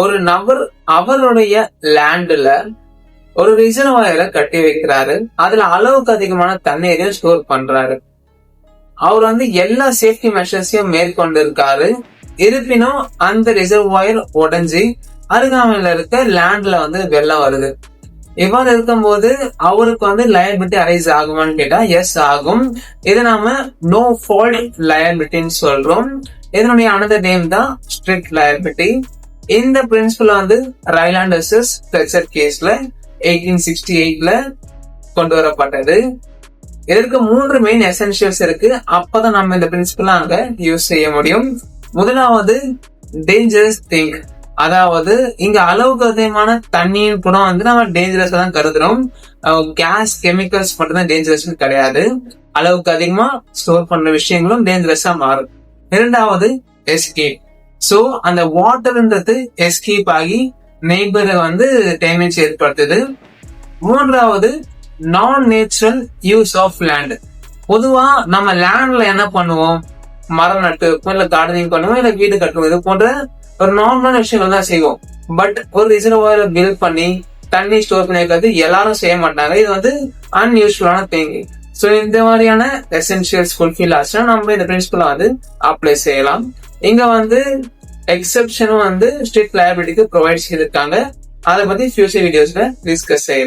ஒரு நபர் அவருடைய லேண்ட்ல ஒரு ரிசர்வாயரை கட்டி வைக்கிறாரு. அதுல அளவுக்கு அதிகமான தண்ணீரையும் ஸ்டோர் பண்றாரு. அவர் வந்து எல்லா சேஃப்டி மெஷர்ஸையும் மேற்கொண்டு இருக்காரு இருப்பினும் அந்த ரிசர்வாயர் உடஞ்சி அருகாமையில இருக்க லேண்ட்ல வந்து வெள்ளம் வருது. இவ்வாறு இருக்கும்போது அவருக்கு வந்து லயபிலிட்டி அரைஸ் ஆகுமான்னு கேட்டா எஸ் ஆகும். இதை நாம நோ ஃபால்ட் லயபிலிட்டின்னு சொல்றோம். இதனுடைய அனதர் நேம் தான் ஸ்ட்ரிக்ட் லயபிலிட்டி இந்த பிரின்சிபல் வந்து ரைலாண்ட் வர்சஸ் ஃபிளெக்சர் கேஸ்ல எயிட்டீன் சிக்ஸ்டி எயிட்ல கொண்டு வரப்பட்டது. இதற்கு மூன்று மெயின் எசென்சியல்ஸ் இருக்கு. அப்பதான் நம்ம இந்த பிரின்சிபல் அங்க யூஸ் செய்ய முடியும். முதலாவது டேஞ்சரஸ் திங் அதாவது இங்க அளவுக்கு அதிகமான தண்ணியின் குணம் வந்து நம்ம டேஞ்சரஸ் தான் கருதுறோம். கேஸ் கெமிக்கல்ஸ் மட்டும் தான் டேஞ்சரஸ் கிடையாது. அளவுக்கு அதிகமா ஸ்டோர் பண்ற விஷயங்களும் டேஞ்சரஸா மாறும். இரண்டாவது எஸ்கேப் ஸோ அந்த வாட்டர்ன்றது எஸ்கேப் ஆகி நெய்பரை வந்து டேமேஜ் ஏற்படுத்துது. மூன்றாவது நான் நேச்சுரல் யூஸ் ஆஃப் லேண்ட் பொதுவா நம்ம லேண்ட்ல என்ன பண்ணுவோம்? மரம் நட்டு வைப்போம் இல்ல கார்டனிங் பண்ணுவோம் இல்ல வீடு கட்டுவோம். இது போன்ற ஒரு நார்மலான விஷயங்கள் தான் செய்வோம். பட் ஒரு ரிசர்வாயர் பில்ட் பண்ணி தண்ணி ஸ்டோர் பண்ணி வைக்கிறது எல்லாரும் செய்ய மாட்டாங்க. இது வந்து அன்யூஸ்ஃபுல்லான திங் ஸோ இந்த மாதிரியான எசென்சியல்ஸ் ஃபுல்ஃபில் ஆச்சுன்னா நம்ம இந்த பிரின்சிபலை வந்து அப்ளை செய்யலாம். இங்க வந்து எக்ஸப்ஷனும் வந்து ஸ்ட்ரிக்ட் லயபிலிட்டிக்கு ப்ரொவைட் செய்திருக்காங்க. அதை பத்தி ஃபியூச்சர் வீடியோஸ்ல டிஸ்கஸ் செய்யலாம்.